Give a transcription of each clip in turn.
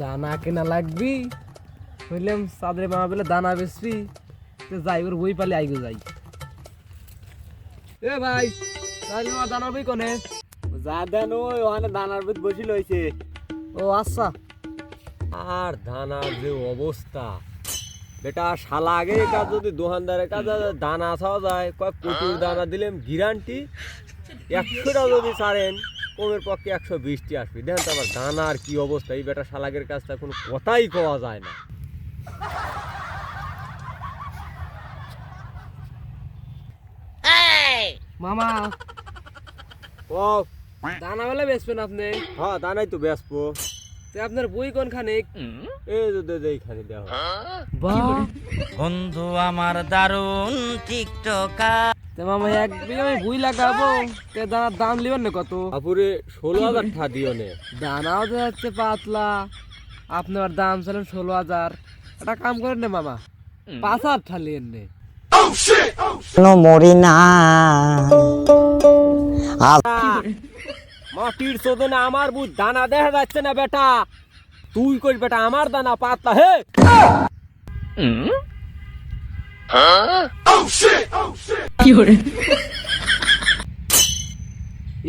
দানা কেনা লাগবি? বললাম সাদরে মামা বলে দানা বেচবি। তো যাই ওর বই পালে আইগো যাই। এ ভাই তাহলে আমার দানার বই কোনে? যা দেন ওই ওখানে দানার ভিত বসিল হয়েছে ও আচ্ছা। আর দানার যে অবস্থা। বেটা শালা আগে কাজ যদি দোকানদারের কাজ দানা খাওয়া যায়। কয়েক প্রচুর দানা দিলাম গ্যারান্টি একশোটা যদি ছাড়েন। কমের পক্ষে একশো বিশটি আসবে। দেখেন তো আবার দানার কি অবস্থা এই বেটা শালাগের কাজটা কোনো কথাই কওয়া যায় না। মামা। ও। দানা বেলা বেচবেন আপনি? হ্যাঁ দানাই তো বেসবো তো আপনার বই কোনখানে এই যে দে- দে এইখানে দেখো। বন্ধু আমার দারুণ টিকটকার। মামা এক বিঘা আমি বই লাগাবো। তে দানার দাম লিবেন না কত? আপুরে ষোলো হাজার ঠা দিও নে। দানাও তো যাচ্ছে পাতলা। আপনার দাম চালেন ষোলো হাজার। একটা কাম করেন না মামা পাঁচ হাজার ঠালিয়েন নে। মরি না। মাটির শোধনে আমার বুঝ দানা দেখা যাচ্ছে না বেটা। তুই কই বেটা আমার দানা পাতলা হে।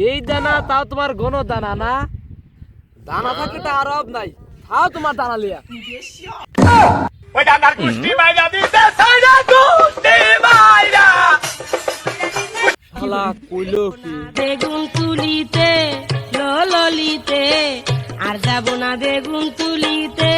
এই দানা, তাও তোমার গণ দানা না? দানা থাকে তা আর অব নাই। তাও তোমার দানা লিয়া। আর যাব না বেগুন তুলিতে।